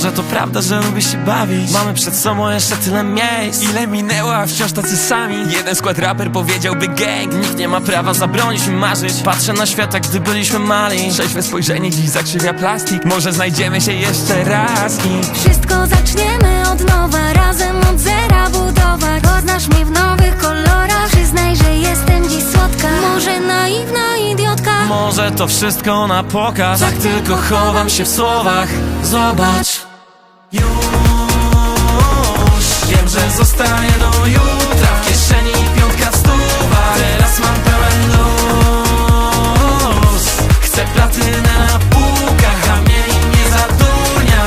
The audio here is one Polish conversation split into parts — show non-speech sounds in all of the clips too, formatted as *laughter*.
Może to prawda, że lubisz się bawić? Mamy przed sobą jeszcze tyle miejsc. Ile minęło, a wciąż tacy sami? Jeden skład raper powiedziałby gang. Nikt nie ma prawa zabronić mi marzyć. Patrzę na świat, jak gdy byliśmy mali. Trzeźwe spojrzenie dziś zakrzywia plastik. Może znajdziemy się jeszcze raz i Wszystko zaczniemy od nowa, razem od zera budować Poznasz mnie w nowych kolorach, przyznaj, że jestem dziś słodka. Może naiwna idiotka. Może to wszystko na pokaz. Tak tylko chowam się w słowach. Zobacz zostanie do jutra W kieszeni piątka stuwa. Teraz mam pełen luz Chcę platynę na półkach A mnie nie zadurnia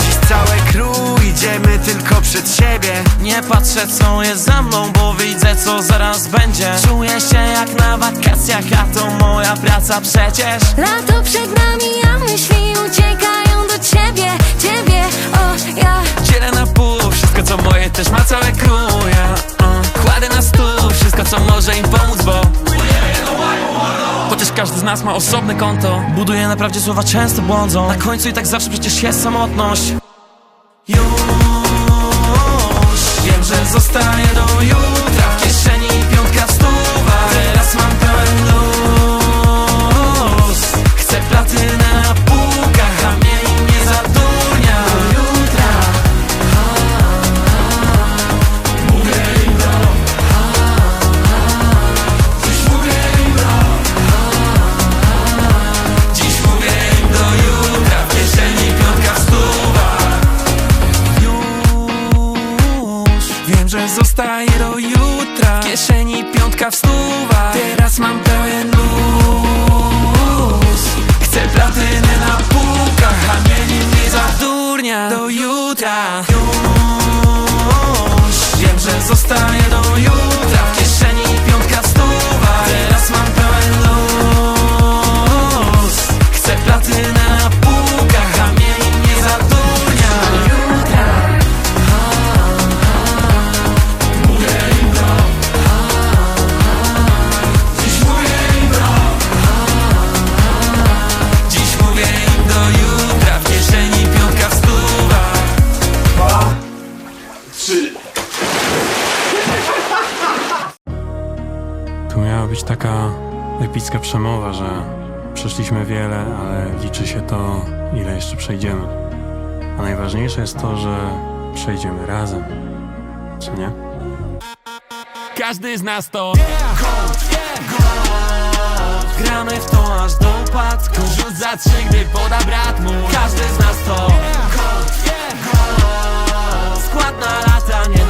Dziś całe crew idziemy tylko przed siebie. Nie patrzę co jest za mną, bo widzę co zaraz będzie. Czuję się jak na wakacjach, a to moja praca przecież. Lato co może im pomóc, bo Chociaż każdy z nas ma osobne konto. Buduje na prawdzie słowa często błądzą. Na końcu i tak zawsze przecież jest samotność najważniejsze jest to, że przejdziemy razem. Czy nie? Każdy z nas to Gramy w to aż do upadku Rzut za trzy, gdy poda brat mu Każdy z nas to Skład na lata, nie na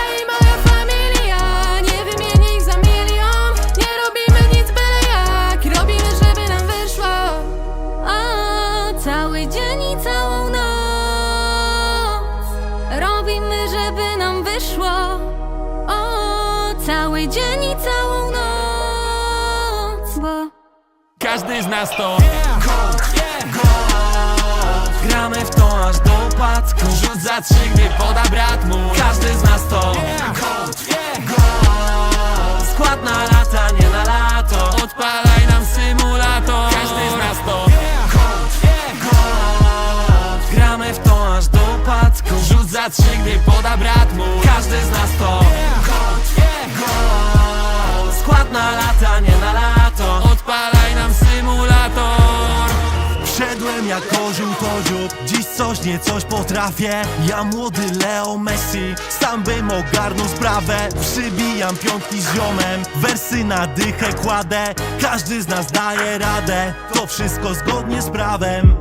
cały dzień i całą noc Bo Każdy z nas to Gramy w to aż do upadku. Rzut za trzy, gdy poda brat mu Każdy z nas to Skład na lata, nie na lato. Odpalaj nam symulator. Każdy z nas to Gramy w to aż do upadku. Rzut za trzy, gdy poda brat mu Każdy z nas to Skład na lata, nie na lato. Odpalaj nam symulator. Wszedłem jak to dziób. Dziś coś nie coś potrafię. Ja młody Leo Messi Sam bym ogarnął sprawę. Przybijam piątki z ziomem Wersy na dychę kładę. Każdy z nas daje radę. To wszystko zgodnie z prawem.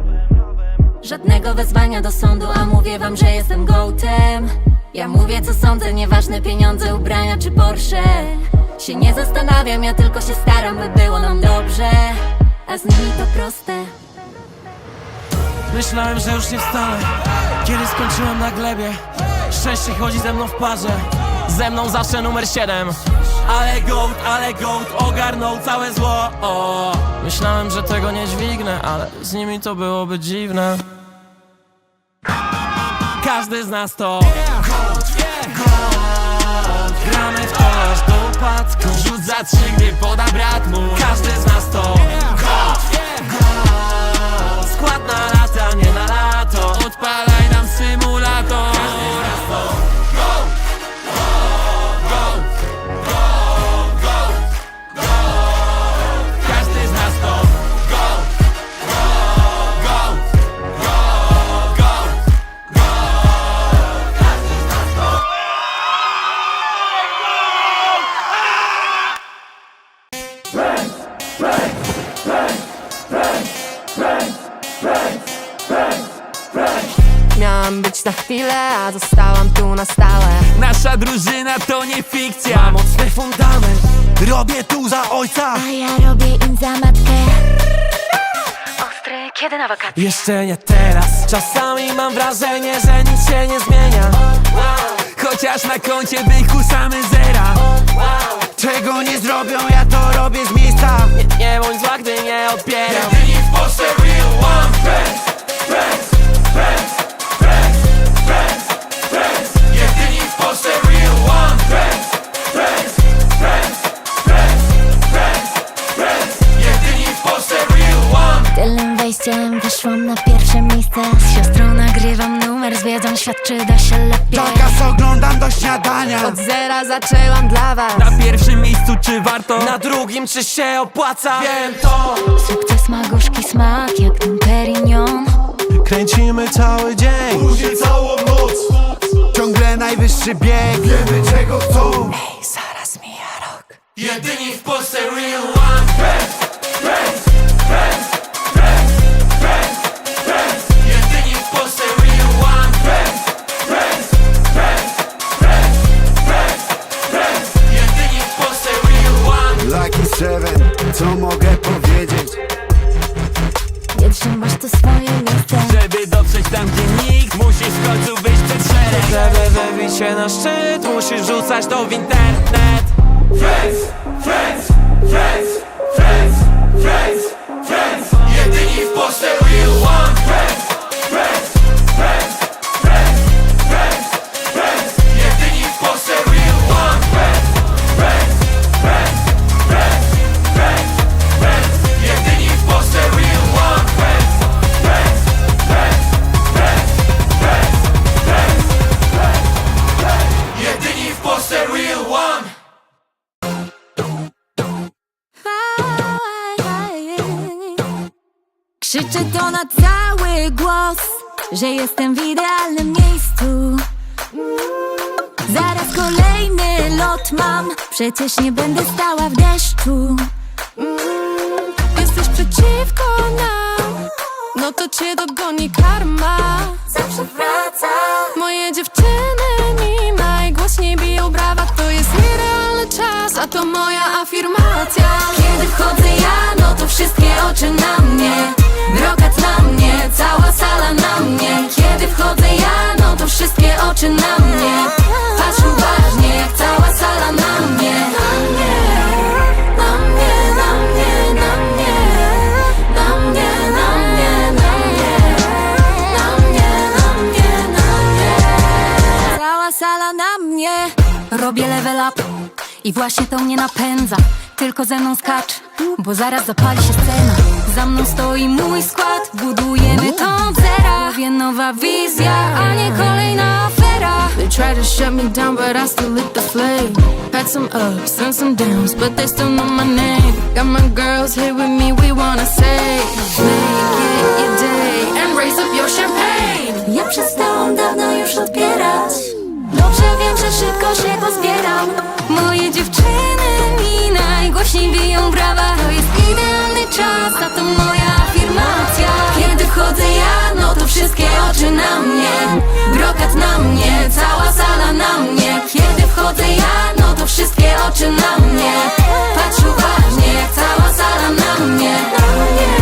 Żadnego wezwania do sądu, a mówię wam, że jestem gołtem Ja mówię co sądzę, nieważne pieniądze, ubrania czy Porsche. Się nie zastanawiam, ja tylko się staram, by było nam dobrze. A z nimi to proste. Myślałem, że już nie wstanę. Kiedy skończyłem na glebie Szczęście chodzi ze mną w parze. Ze mną zawsze numer 7 Ale gołd, ale gołd ogarnął całe zło. O, myślałem, że tego nie dźwignę, ale z nimi to byłoby dziwne. Każdy z nas to Gramy w aż do upadku. Rzut za trzy, gdy poda brat mój. Każdy z nas to chwilę, a zostałam tu na stałe. Nasza drużyna to nie fikcja. Ma mocny fundament. Robię tu za ojca. A ja robię im za matkę. Ostry, kiedy na wakacje? Jeszcze nie teraz. Czasami mam wrażenie, że nic się nie zmienia. Chociaż na koncie byku same zera. Czego nie zrobią, ja to robię z miejsca. Nie, nie bądź zła, gdy nie odbieram. Jedyni w Polsce real one friends, friends, Tylnym wejściem wyszłam na pierwsze miejsce. Z siostrą nagrywam numer, z wiedzą świat czy da się lepiej. Zakaz oglądam do śniadania. Od zera zaczęłam dla was. Na pierwszym miejscu czy warto? Na drugim czy się opłaca? Wiem to. Sukces ma gorzki smak, jak ten Perignon Kręcimy cały dzień. Później całą noc. Ciągle najwyższy bieg. Wiemy czego chcą. Ej, zaraz mija rok. Jedyni w Polsce real one. Friends, friends, Seven, co mogę powiedzieć? Nie trzymasz to swoje miejsce. Żeby dotrzeć tam, gdzie nikt Musisz w końcu wyjść przed szereg. Żeby wybić się na szczyt Musisz wrzucać to w internet. Friends, friends, friends, głos Że jestem w idealnym miejscu. Zaraz kolejny lot mam Przecież nie będę stała w deszczu. Jesteś przeciwko nam No to cię dogoni karma. Zawsze wraca. Moje dziewczyny mi najgłośniej biją brawa. To jest nierealny czas, a to moja afirmacja. Kiedy wchodzę ja, no to wszystkie oczy na mnie Brokat na mnie, cała sala na mnie. Kiedy wchodzę ja, no to wszystkie oczy na mnie. Patrz uważnie, jak cała sala na mnie. Na mnie, na mnie, na mnie, na mnie. Na mnie, na mnie, na mnie. Na mnie, na mnie, na mnie. Cała sala na mnie. Robię level up i właśnie to mnie napędza Tylko ze mną skacz, bo zaraz zapali się scena Za mną stoi mój skład, budujemy to od zera Prawie nowa wizja, a nie kolejna afera They tried to shut me down, but I still lit the flame. Had some ups and some downs, but they still know my name. Got my girls here with me, we wanna say, make it your day and raise up your champagne. Że szybko się pozbieram. Moje dziewczyny mi najgłośniej biją brawa. To jest idealny czas, a to moja afirmacja. Kiedy wchodzę ja, no to wszystkie oczy na mnie. Brokat na mnie, cała sala na mnie. Kiedy wchodzę ja, no to wszystkie oczy na mnie. Patrz uważnie, jak cała sala na mnie Na mnie,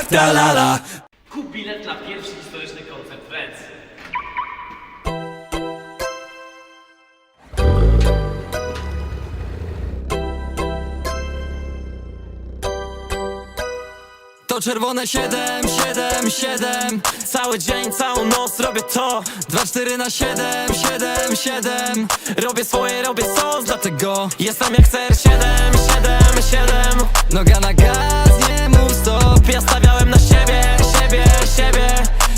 jak, jak ta lala Kup bilet na pierwszy historyczny koncert Friends. To czerwone 7, 7, 7 Cały dzień, całą noc robię to. 2, 4 na 7, 7, 7 Robię swoje, robię sos, dlatego Jestem jak CR7, 7, 7 Noga na gaz, nie mów stop Ja stawiałem na siebie, siebie, siebie.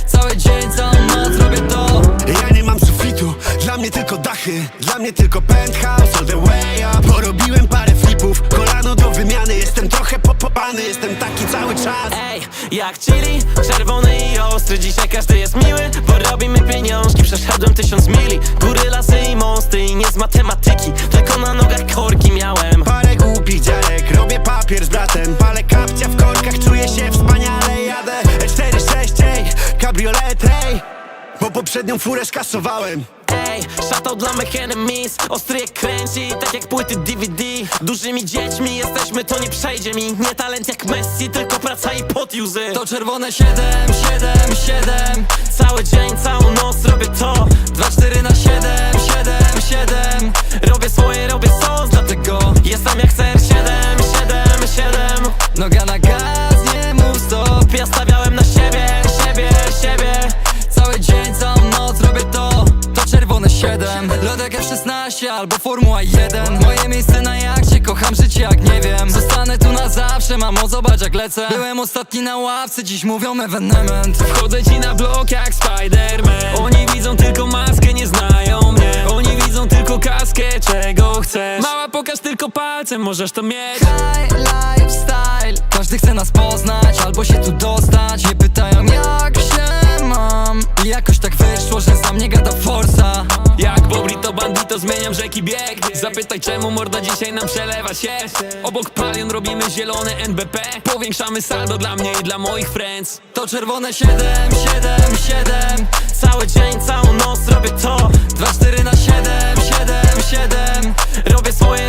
Cały dzień, całą noc robię to. Ja nie mam sufitu, dla mnie tylko dachy Dla mnie tylko penthouse all the way up. Porobiłem parę flipów, kolano do wymiany Jestem trochę popopany, jestem taki cały czas. Ej, jak chili, czerwony i ostry. Dzisiaj każdy jest miły, bo robimy pieniążki. Przeszedłem tysiąc mili, góry, lasy i mosty. I nie z matematyki, tylko na nogach korki miałem. Parę głupich dziarek, robię papier z bratem Bo poprzednią furę skasowałem. Ej, shoutout dla mych enemies Ostry jak kręci, tak jak płyty DVD Dużymi dziećmi jesteśmy, to nie przejdzie mi. Nie talent jak Messi, tylko praca i pot łzy To czerwone 7, 7, 7 Cały dzień, całą noc robię to. 2, 4 na 7, 7, 7 Robię swoje, robię sos, F16 albo Formuła 1 Moje miejsce na jachcie, kocham życie jak nie wiem. Zostanę tu na zawsze, mamo zobacz jak lecę. Byłem ostatni na ławce, dziś mówią evenement. Wchodzę ci na blok jak Spider-Man. Oni widzą tylko maskę, nie znają mnie. Oni widzą tylko kaskę, czego chcesz. Mała pokaż tylko palcem, możesz to mieć. High lifestyle Każdy chce nas poznać, albo się tu dostać. Nie pytają jak się mam. I jakoś tak wyszło, że za mnie gada forsa. Jak Bobri to bandito, zmieniam rzeki bieg. Zapytaj czemu morda dzisiaj nam przelewa się? Obok palion robimy zielone NBP Powiększamy saldo dla mnie i dla moich friends. To czerwone 7, 7, 7 Cały dzień, całą noc robię to. 2, 4 na 7, 7, 7 Robię swoje,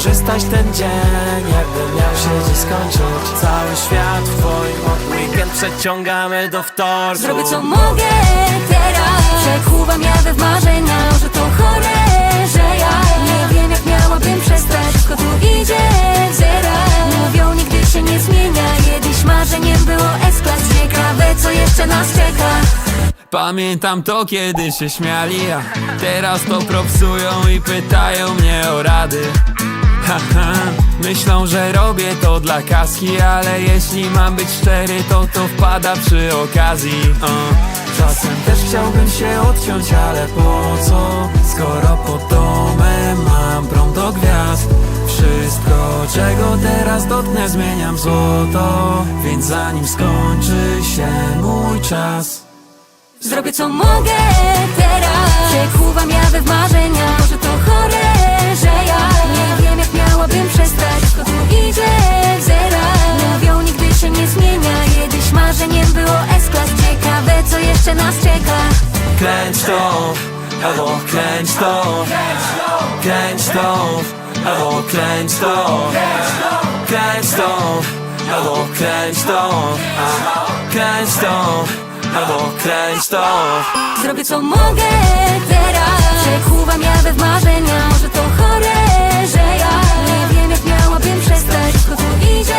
Wykorzystać ten dzień, jakby miał się dziś skończyć. Cały świat w twoim Weekend przeciągamy do wtorku. Zrobię co mogę teraz. Przekuwam jadę w marzenia Może to chore, że ja Nie wiem jak miałabym przestać. Wszystko tu idzie w zera. Mówią nigdy się nie zmienia. Kiedyś marzeniem było S-Class Ciekawe co jeszcze nas czeka. Pamiętam to kiedy się śmiali A teraz to propsują i pytają mnie o rady Haha, myślą, że robię to dla kaski Ale jeśli mam być szczery, to to wpada przy okazji. O. Czasem też chciałbym się odciąć, ale po co? Skoro pod domem mam prąd do gwiazd Wszystko, czego teraz dotknę, zmieniam w złoto. Więc zanim skończy się mój czas Zrobię co mogę teraz. Przekuwam jadę w marzenia. Może to chore, że ja Nie wiem jak miałabym przestać tu idzie w zera. Mówią nigdy się nie zmienia. Kiedyś marzeniem było S-Class. Ciekawe co jeszcze nas czeka. Kręć to, albo kręć to. Kręć to, albo kręć to. Kręć to, albo kręć to. Kręć to, albo kręć to. Zrobię co mogę teraz. Przekuwam jadę w marzenia. Może to chore, że ja 和我一起。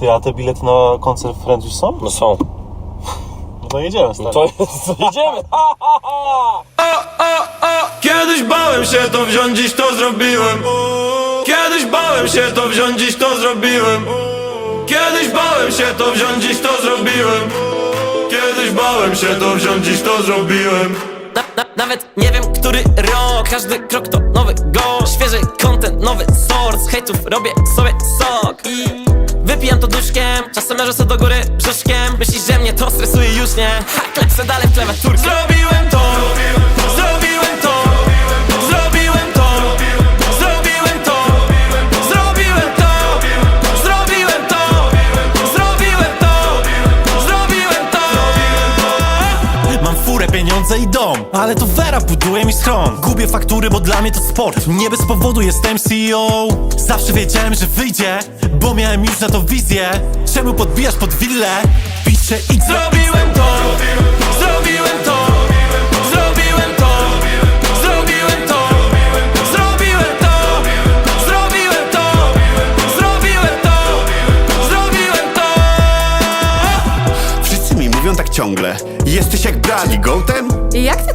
Ty, a te bilety na koncert Friends już są? No są. No to jedziemy, stary. To jest, to idziemy. *laughs* Kiedyś bałem się to wziąć, dziś to zrobiłem Kiedyś bałem się to wziąć, dziś to zrobiłem Kiedyś bałem się to wziąć, dziś to zrobiłem Kiedyś bałem się to wziąć, dziś to zrobiłem na, na, Nawet nie wiem, który rok Każdy krok to nowy go Świeży content, nowy source Hejtów robię sobie sok I wypijam to duszkiem Czasem leżę sobie do góry brzuszkiem Myślisz, że mnie to stresuje już nie? Ha, klepsę dalej w klawiaturkę Zrobiłem to Zrobiłem to pieniądze i dom. Ale to Vera buduje mi schron Gubię faktury, bo dla mnie to sport. Nie bez powodu jestem CEO Zawsze wiedziałem, że wyjdzie Bo miałem już na to wizję. Czemu podbijasz pod willę? Piszę X Zrobiłem to. Zrobiłem to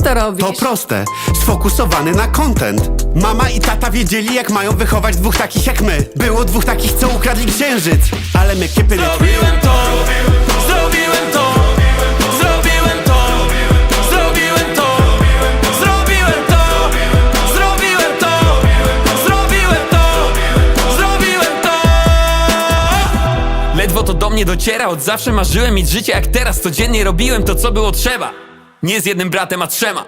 to robisz? To proste, sfokusowany na content. Mama i tata wiedzieli jak mają wychować dwóch takich jak my. Było dwóch takich co ukradli księżyc. Ale my kiepy Zrobiłem to, zrobiłem to. Zrobiłem to, zrobiłem to. Zrobiłem to, zrobiłem to. Zrobiłem to, zrobiłem to. Ledwo to do mnie dociera, od zawsze marzyłem mieć życie jak teraz Codziennie robiłem to co było trzeba. Nie z jednym bratem, a trzema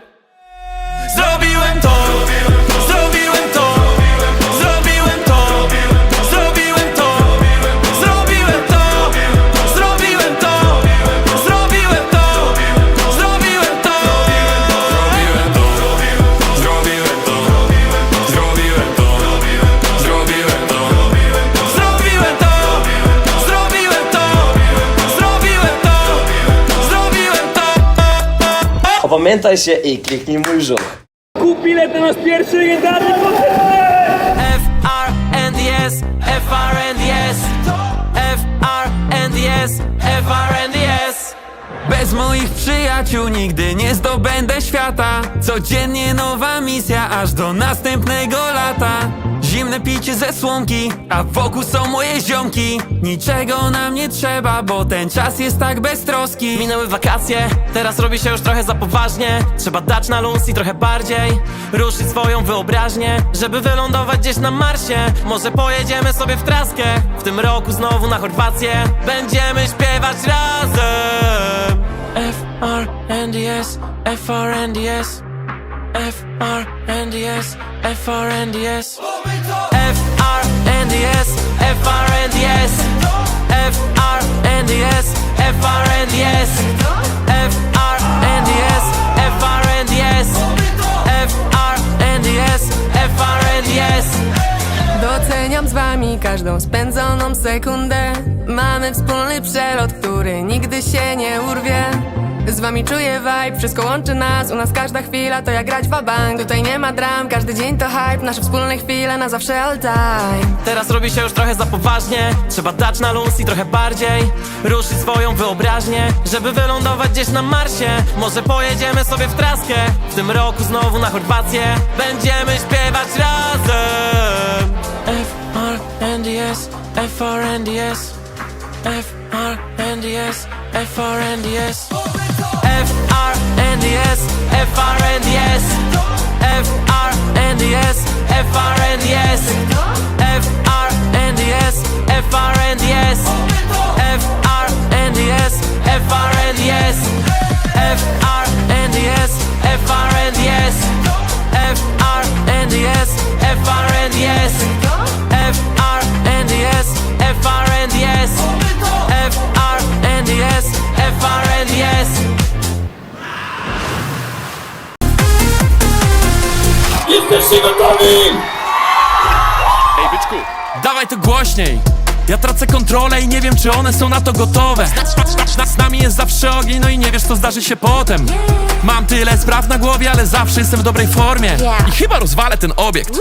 Opamiętaj się i kliknij mój żuch. Kup bilet na nasz pierwszy legendarny koncert! FRNDS, FRNDS, FRNDS, FRNDS. Bez moich przyjaciół nigdy nie zdobędę świata Codziennie nowa misja aż do następnego lata Zimne picie ze słomki, a wokół są moje ziomki. Niczego nam nie trzeba, bo ten czas jest tak beztroski Minęły wakacje, teraz robi się już trochę za poważnie. Trzeba dać na luz i trochę bardziej Ruszyć swoją wyobraźnię, żeby wylądować gdzieś na Marsie. Może pojedziemy sobie w traskę W tym roku znowu na Chorwację. Będziemy śpiewać razem FRNDS, FRNDS FRNDS, FRNDS FRNDS, FRNDS FRNDS, FRNDS FRNDS, FRNDS FRNDS, FRNDS Doceniam z wami każdą spędzoną sekundę Mamy wspólny przelot, który nigdy się nie urwie Z wami czuję vibe, wszystko łączy nas. U nas każda chwila to jak grać w bank Tutaj nie ma dram, każdy dzień to hype. Nasze wspólne chwile na zawsze all time. Teraz robi się już trochę za poważnie. Trzeba dać na luz i trochę bardziej. Ruszyć swoją wyobraźnię Żeby wylądować gdzieś na Marsie. Może pojedziemy sobie w traskę. W tym roku znowu na Chorwację. Będziemy śpiewać razem F R N D S F R N D S F R N D S F R N D S F R N D S F R N D S. Gotowi? Ej, byczku, Dawaj to głośniej. Ja tracę kontrolę i nie wiem czy one są na to gotowe. Z nami jest zawsze ogień, no i nie wiesz co zdarzy się potem. Mam tyle spraw na głowie, ale zawsze jestem w dobrej formie. I chyba rozwalę ten obiekt.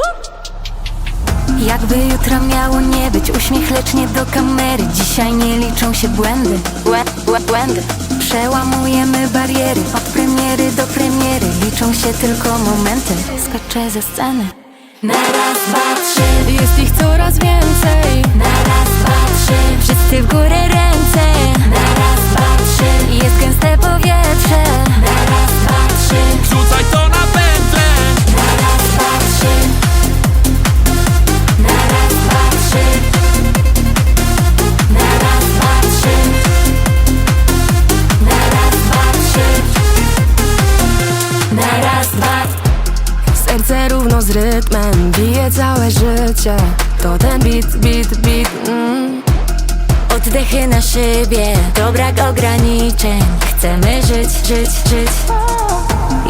Jakby jutro miało nie być Uśmiech lecz nie do kamery. Dzisiaj nie liczą się błędy. Błę, błę, Błędy. Przełamujemy bariery. Od premiery do premiery Liczą się tylko momenty. Skaczę ze sceny Na raz, dwa, trzy. Jest ich coraz więcej. Na raz, dwa, trzy. Wszyscy w górę ręce. Na raz, dwa, trzy. Jest gęste powietrze. Na raz, dwa, trzy. Rzucaj to z rytmem Bije całe życie. To ten beat, beat, beat mm. Oddechy na szybie, to brak ograniczeń. Chcemy żyć, żyć, żyć.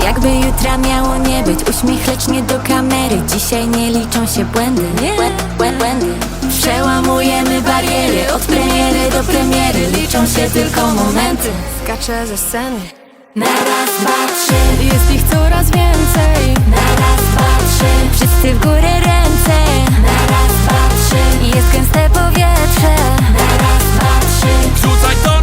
Jakby jutra miało nie być Uśmiech lecz nie do kamery. Dzisiaj nie liczą się błędy Błę, błę, Błędy. Przełamujemy bariery Od premiery do premiery. Liczą się tylko momenty. Skaczę ze sceny. Na raz, dwa, trzy. Jest ich coraz więcej. Na raz, patrzy Wszyscy w górę ręce. Na raz Jest gęste powietrze. Na raz Rzucaj to